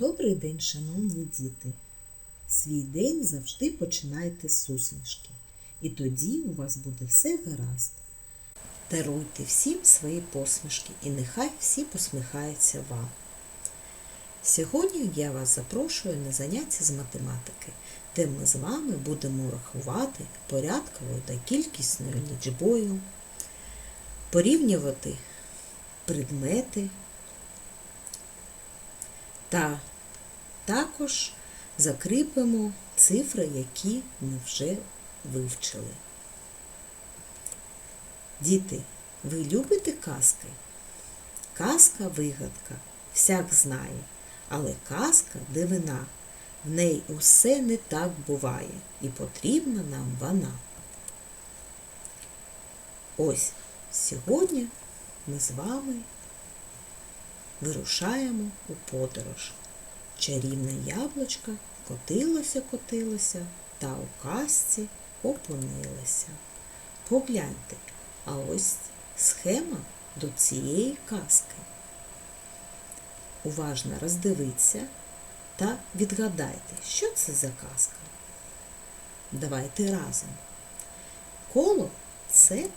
Добрий день, шановні діти! Свій день завжди починайте з усмішки. І тоді у вас буде все гаразд. Даруйте всім свої посмішки і нехай всі посміхаються вам. Сьогодні я вас запрошую на заняття з математики, де ми з вами будемо рахувати порядковою та кількісною лічбою, порівнювати предмети та також закріпимо цифри, які ми вже вивчили. Діти, ви любите казки? Казка вигадка, всяк знає, але казка дивина. В неї усе не так буває, і потрібна нам вона. Ось сьогодні ми з вами вирушаємо у подорож. Чарівне яблучко котилося, котилося та у казці опинилося. Погляньте, а ось схема до цієї казки. Уважно роздивіться та відгадайте, що це за казка. Давайте разом. Коло це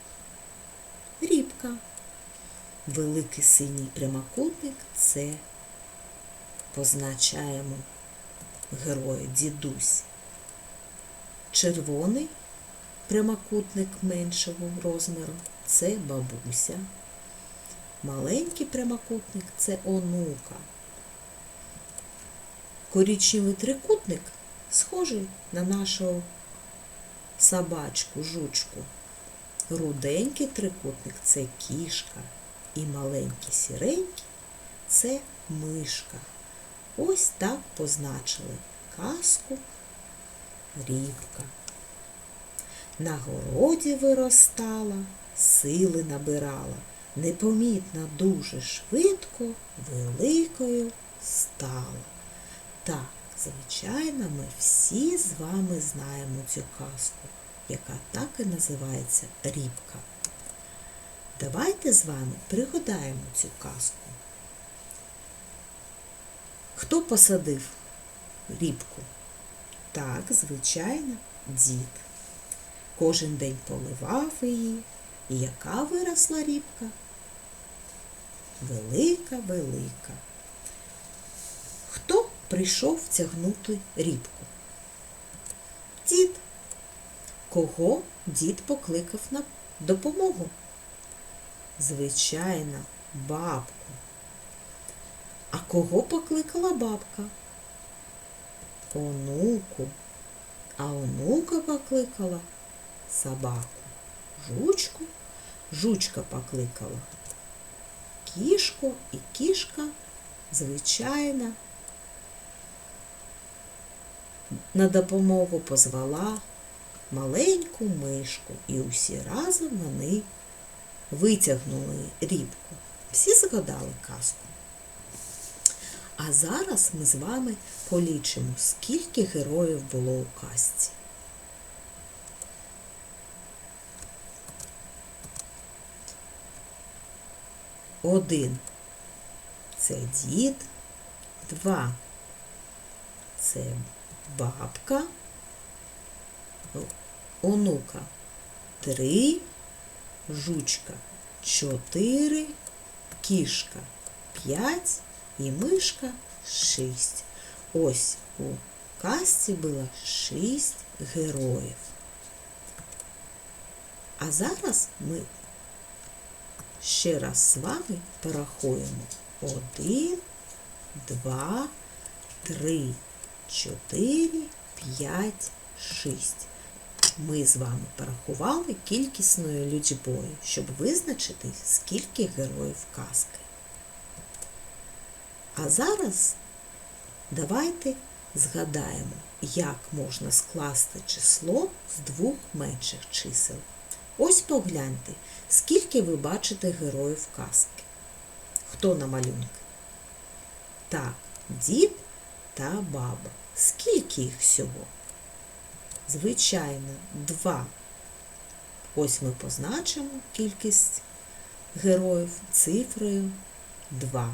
рібка. Великий синій прямокутник це позначаємо героя дідусь. Червоний прямокутник меншого розміру це бабуся. Маленький прямокутник це онука. Корічневий трикутник схожий на нашу собачку, жучку. Руденький трикутник це кішка. І маленький сіренький це мишка. Ось так позначили казку рібка. На городі виростала, сили набирала, непомітно дуже швидко великою стала. Так, звичайно, ми всі з вами знаємо цю казку, яка так і називається рібка. Давайте з вами пригадаємо цю казку. Хто посадив рібку? Так, звичайно, дід. Кожен день поливав її. І яка виросла рібка? Велика, велика. Хто прийшов тягнути рібку? Дід. Кого дід покликав на допомогу? Звичайно, бабку. А кого покликала бабка? Онуку. А онука покликала собаку. Жучку. Жучка покликала. Кішку і кішка, звичайно, на допомогу позвала маленьку мишку, і усі разом вони витягнули рібку. Всі згадали казку. А зараз ми з вами полічимо, скільки героїв було у казці. Один це дід, два це бабка, онука три, жучка чотири, кішка п'ять і мишка шість. Ось у казці було шість героїв. А зараз ми ще раз з вами порахуємо. Один, два, три, чотири, п'ять, шість. Ми з вами порахували кількісною лічбою, щоб визначити, скільки героїв казки. А зараз давайте згадаємо, як можна скласти число з двох менших чисел. Ось погляньте, скільки ви бачите героїв казки. Хто на малюнку? Так, дід та баба. Скільки їх всього? Звичайно, два. Ось ми позначимо кількість героїв цифрою 2.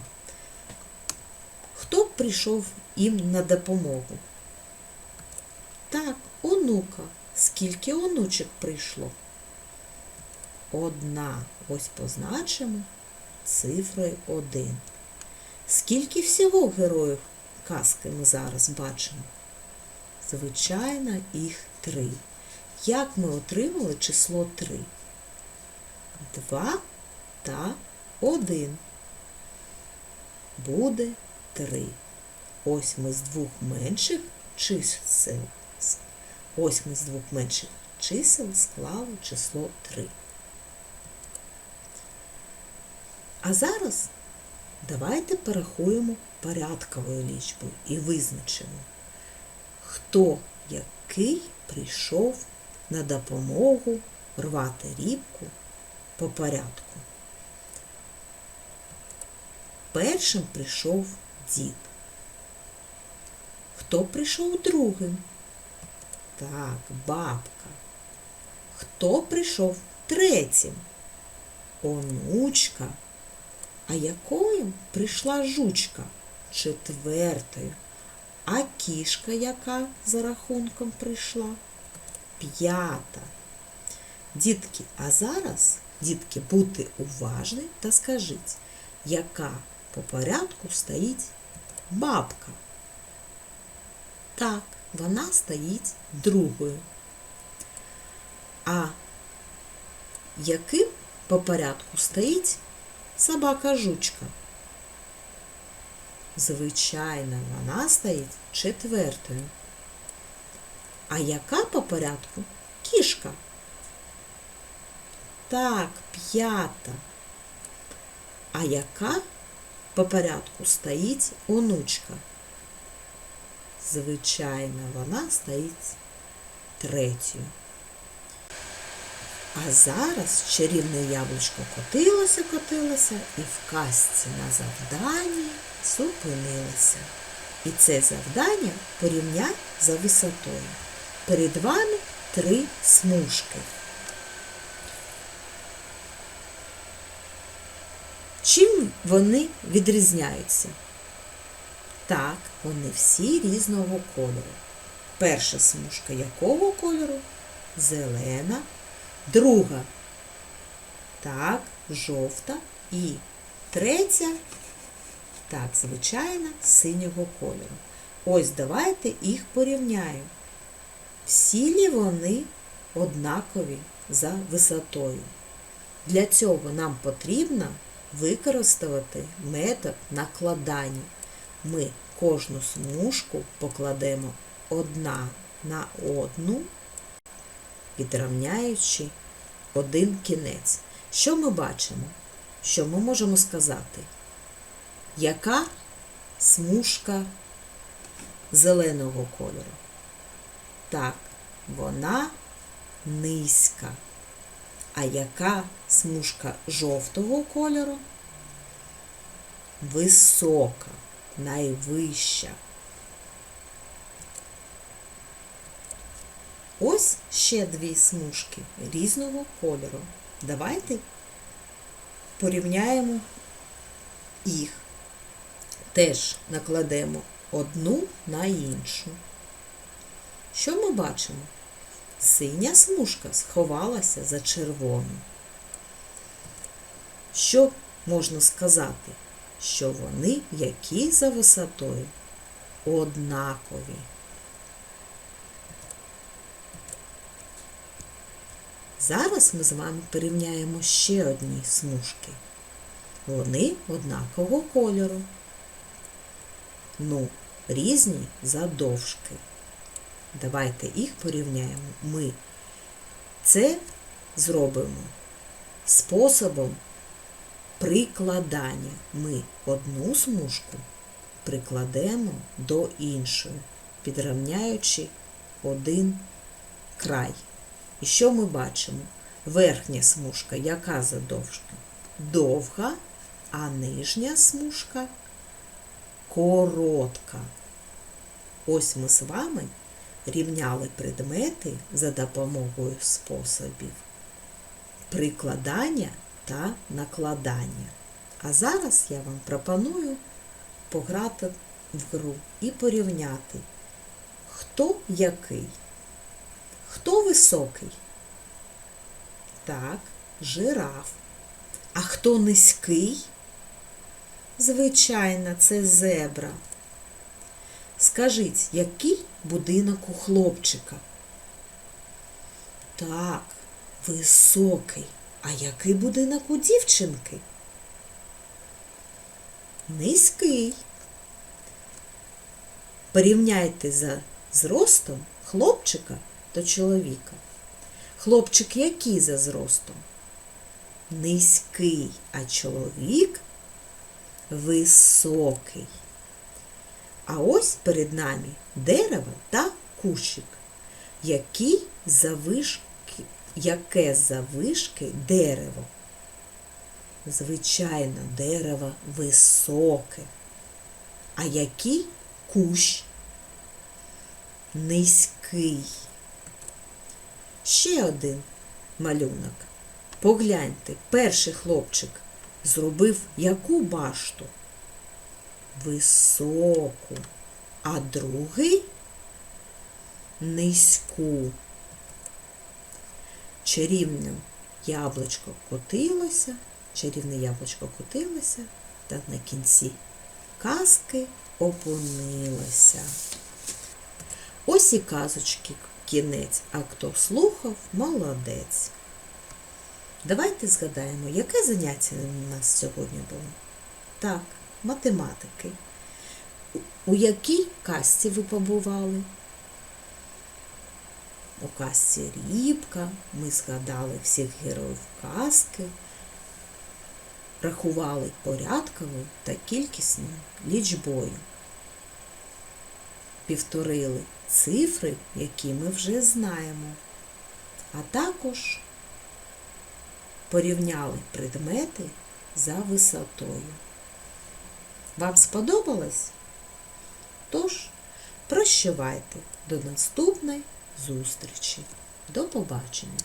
Прийшов їм на допомогу? Так, онука. Скільки онучок прийшло? Одна. Ось позначимо цифрою один. Скільки всього героїв казки ми зараз бачимо? Звичайно, їх три. Як ми отримали число три? Два та один. Буде три. Ось ми з двох менших чисел. Ось з двох менших чисел склали число 3. А зараз давайте порахуємо порядковою лічбою і визначимо, хто який прийшов на допомогу рвати рібку по порядку. Першим прийшов дід. Хто прийшов другим? Так, бабка. Хто прийшов третім? Онучка. А якою прийшла жучка? Четвертою. А кішка яка за рахунком прийшла? П'ята. Дітки, а зараз, дітки, будьте уважні та скажіть, яка по порядку стоїть бабка? Так, вона стоїть другою. А яким по порядку стоїть собака жучка? Звичайно, вона стоїть четвертою. А яка по порядку кішка? Так, п'ята. А яка по порядку стоїть онучка? Звичайно, вона стоїть третьою. А зараз чарівне яблучко котилося, котилося і в казці на завданні зупинилося. І це завдання порівняй за висотою. Перед вами три смужки. Чим вони відрізняються? Так, вони всі різного кольору. Перша смужка якого кольору? Зелена. Друга так, жовта. І третя, так, звичайно, синього кольору. Ось давайте їх порівняємо. Всі лі вони однакові за висотою. Для цього нам потрібно використати метод накладання. Ми кожну смужку покладемо одна на одну, підравняючи один кінець. Що ми бачимо? Що ми можемо сказати? Яка смужка зеленого кольору? Так, вона низька. А яка смужка жовтого кольору? Висока, найвища. Ось ще дві смужки різного кольору. Давайте порівняємо їх. Теж накладемо одну на іншу. Що ми бачимо? Синя смужка сховалася за червону. Що можна сказати? Що вони які за висотою? Однакові. Зараз ми з вами порівняємо ще одні смужки. Вони однакового кольору. Ну, різні задовжки. Давайте їх порівняємо. Ми це зробимо способом прикладання. Ми одну смужку прикладемо до іншої, підрівняючи один край. І що ми бачимо? Верхня смужка, яка задовжка? Довга, а нижня смужка коротка. Ось ми з вами рівняли предмети за допомогою способів прикладання та накладання. А зараз я вам пропоную пограти в гру і порівняти, хто який, хто високий. Так, жираф. А хто низький? Звичайно, це зебра. Скажіть, який будинок у хлопчика? Так, високий. А який будинок у дівчинки? Низький. Порівняйте за зростом хлопчика та чоловіка. Хлопчик який за зростом? Низький, а чоловік високий. А ось перед нами дерево та кущик, які завишки, яке завишки дерево. Звичайно, дерево високе. А який кущ? Низький. Ще один малюнок. Погляньте, перший хлопчик зробив яку башту? Високу, а другий низьку. Чарівне яблучко котилося, чарівне яблучко котилося, та на кінці казки опинилося. Ось і казочки кінець, а хто слухав, молодець. Давайте згадаємо, яке заняття у нас сьогодні було? Так, математики. У- якій казці ви побували? У казці Рібка ми згадали всіх героїв казки, рахували порядковою та кількісною лічбою. Повторили цифри, які ми вже знаємо, а також порівняли предмети за висотою. Вам сподобалось? Тож, прощавайте до наступної зустрічі. До побачення!